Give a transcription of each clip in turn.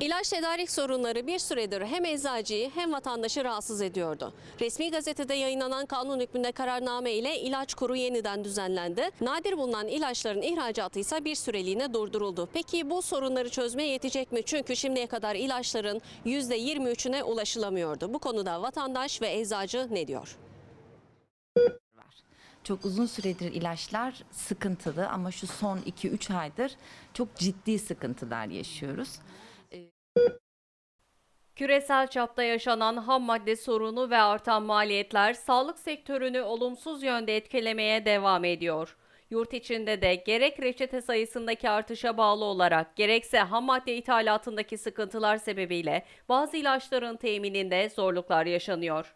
İlaç tedarik sorunları bir süredir hem eczacıyı hem vatandaşı rahatsız ediyordu. Resmi gazetede yayınlanan kanun hükmünde kararname ile ilaç kuru yeniden düzenlendi. Nadir bulunan ilaçların ihracatı ise bir süreliğine durduruldu. Peki bu sorunları çözmeye yetecek mi? Çünkü şimdiye kadar ilaçların %23'üne ulaşılamıyordu. Bu konuda vatandaş ve eczacı ne diyor? Çok uzun süredir ilaçlar sıkıntılı ama şu son 2-3 aydır çok ciddi sıkıntılar yaşıyoruz. Küresel çapta yaşanan ham madde sorunu ve artan maliyetler sağlık sektörünü olumsuz yönde etkilemeye devam ediyor. Yurt içinde de gerek reçete sayısındaki artışa bağlı olarak gerekse ham madde ithalatındaki sıkıntılar sebebiyle bazı ilaçların temininde zorluklar yaşanıyor.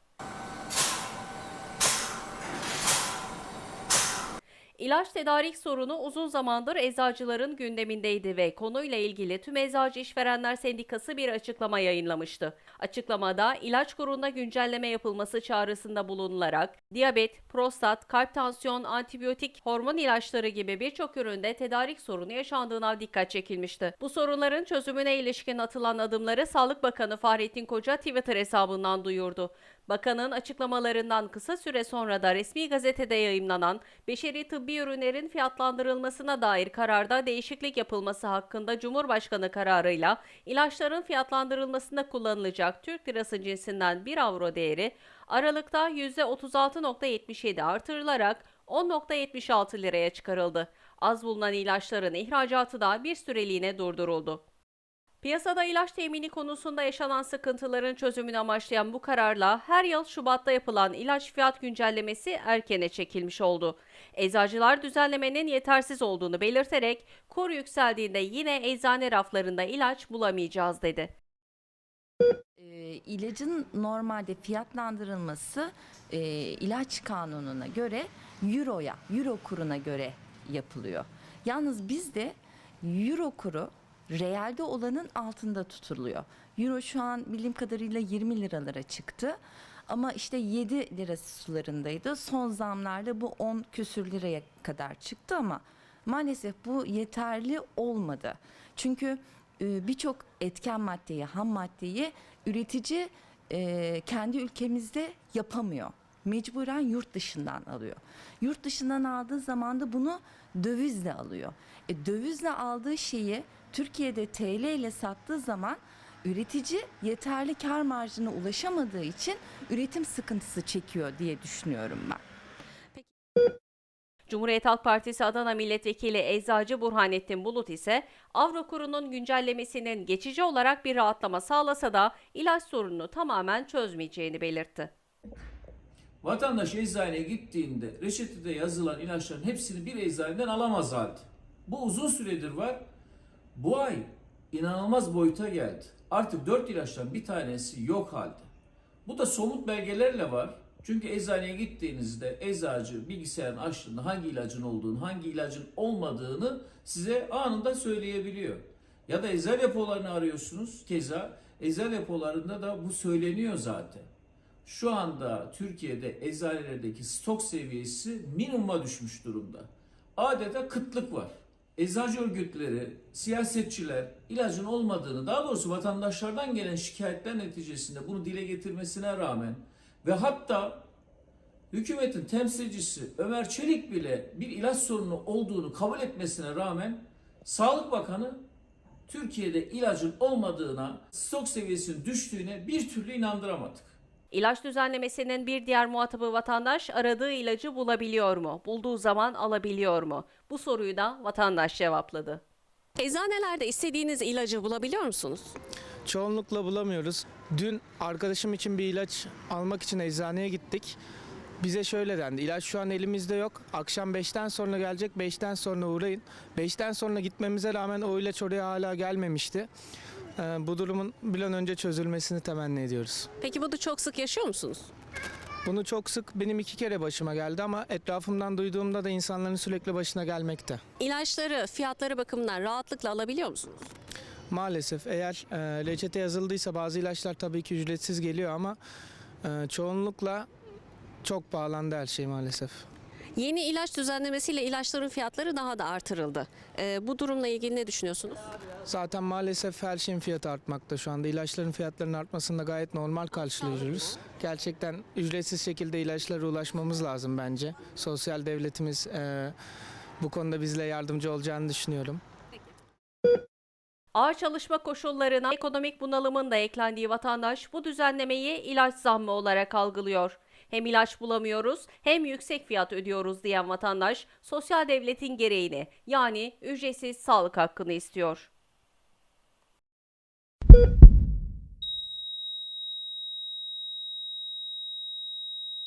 İlaç tedarik sorunu uzun zamandır eczacıların gündemindeydi ve konuyla ilgili tüm Eczacı İşverenler Sendikası bir açıklama yayınlamıştı. Açıklamada ilaç kurunda güncelleme yapılması çağrısında bulunularak diyabet, prostat, kalp tansiyon, antibiyotik, hormon ilaçları gibi birçok üründe tedarik sorunu yaşandığına dikkat çekilmişti. Bu sorunların çözümüne ilişkin atılan adımları Sağlık Bakanı Fahrettin Koca Twitter hesabından duyurdu. Bakanın açıklamalarından kısa süre sonra da resmi gazetede yayımlanan beşeri tıbbi ürünlerin fiyatlandırılmasına dair kararda değişiklik yapılması hakkında Cumhurbaşkanı kararıyla ilaçların fiyatlandırılmasında kullanılacak Türk lirası cinsinden 1 avro değeri Aralıkta %36.77 artırılarak 10.76 liraya çıkarıldı. Az bulunan ilaçların ihracatı da bir süreliğine durduruldu. Piyasada ilaç temini konusunda yaşanan sıkıntıların çözümünü amaçlayan bu kararla her yıl Şubat'ta yapılan ilaç fiyat güncellemesi erkene çekilmiş oldu. Eczacılar düzenlemenin yetersiz olduğunu belirterek kur yükseldiğinde yine eczane raflarında ilaç bulamayacağız dedi. Ee, ilacın normalde fiyatlandırılması e, ilaç kanununa göre euroya, euro kuruna göre yapılıyor. Yalnız bizde euro kuru realde olanın altında tutuluyor. Euro şu an bildiğim kadarıyla 20 liralara çıktı. Ama işte 7 lirası sularındaydı. Son zamlarda bu 10 küsür liraya kadar çıktı ama maalesef bu yeterli olmadı. Çünkü e, birçok etken maddeyi, ham maddeyi üretici e, kendi ülkemizde yapamıyor. Mecburen yurt dışından alıyor. Yurt dışından aldığı zaman da bunu dövizle alıyor. E, dövizle aldığı şeyi Türkiye'de TL ile sattığı zaman üretici yeterli kar marjına ulaşamadığı için üretim sıkıntısı çekiyor diye düşünüyorum ben. Cumhuriyet Halk Partisi Adana Milletvekili Eczacı Burhanettin Bulut ise avro kurunun güncellemesinin geçici olarak bir rahatlama sağlasa da ilaç sorununu tamamen çözmeyeceğini belirtti. Vatandaş eczaneye gittiğinde reçetede yazılan ilaçların hepsini bir eczaneden alamaz halde. Bu uzun süredir var. Bu ay inanılmaz boyuta geldi. Artık 4 ilaçtan bir tanesi yok halde. Bu da somut belgelerle var. Çünkü eczaneye gittiğinizde eczacı bilgisayarın açtığında hangi ilacın olduğunu, hangi ilacın olmadığını size anında söyleyebiliyor. Ya da eczane depolarını arıyorsunuz. Keza eczane depolarında da bu söyleniyor zaten. Şu anda Türkiye'de eczanelerdeki stok seviyesi minimuma düşmüş durumda. Adeta kıtlık var. Eczacı örgütleri, siyasetçiler ilacın olmadığını, daha doğrusu vatandaşlardan gelen şikayetler neticesinde bunu dile getirmesine rağmen ve hatta hükümetin temsilcisi Ömer Çelik bile bir ilaç sorunu olduğunu kabul etmesine rağmen Sağlık Bakanı Türkiye'de ilacın olmadığına, stok seviyesinin düştüğüne bir türlü inandıramadık. İlaç düzenlemesinin bir diğer muhatabı vatandaş aradığı ilacı bulabiliyor mu? Bulduğu zaman alabiliyor mu? Bu soruyu da vatandaş cevapladı. Eczanelerde istediğiniz ilacı bulabiliyor musunuz? Çoğunlukla bulamıyoruz. Dün arkadaşım için bir ilaç almak için eczaneye gittik. Bize şöyle dendi. İlaç şu an elimizde yok. Akşam 5'ten sonra gelecek. 5'ten sonra uğrayın. 5'ten sonra gitmemize rağmen o ilaç oraya hala gelmemişti. Ee, bu durumun bir an önce çözülmesini temenni ediyoruz. Peki bunu çok sık yaşıyor musunuz? Bunu çok sık benim iki kere başıma geldi ama etrafımdan duyduğumda da insanların sürekli başına gelmekte. İlaçları fiyatları bakımından rahatlıkla alabiliyor musunuz? Maalesef eğer e, reçete yazıldıysa bazı ilaçlar tabii ki ücretsiz geliyor ama e, çoğunlukla çok pahalandı her şey maalesef. Yeni ilaç düzenlemesiyle ilaçların fiyatları daha da artırıldı. Ee, bu durumla ilgili ne düşünüyorsunuz? Zaten maalesef her şeyin fiyatı artmakta şu anda. İlaçların fiyatlarının artmasını da gayet normal karşılıyoruz. Gerçekten ücretsiz şekilde ilaçlara ulaşmamız lazım bence. Sosyal devletimiz e, bu konuda bizle yardımcı olacağını düşünüyorum. Ağır çalışma koşullarına ekonomik bunalımın da eklendiği vatandaş bu düzenlemeyi ilaç zammı olarak algılıyor. Hem ilaç bulamıyoruz hem yüksek fiyat ödüyoruz diyen vatandaş sosyal devletin gereğini yani ücretsiz sağlık hakkını istiyor.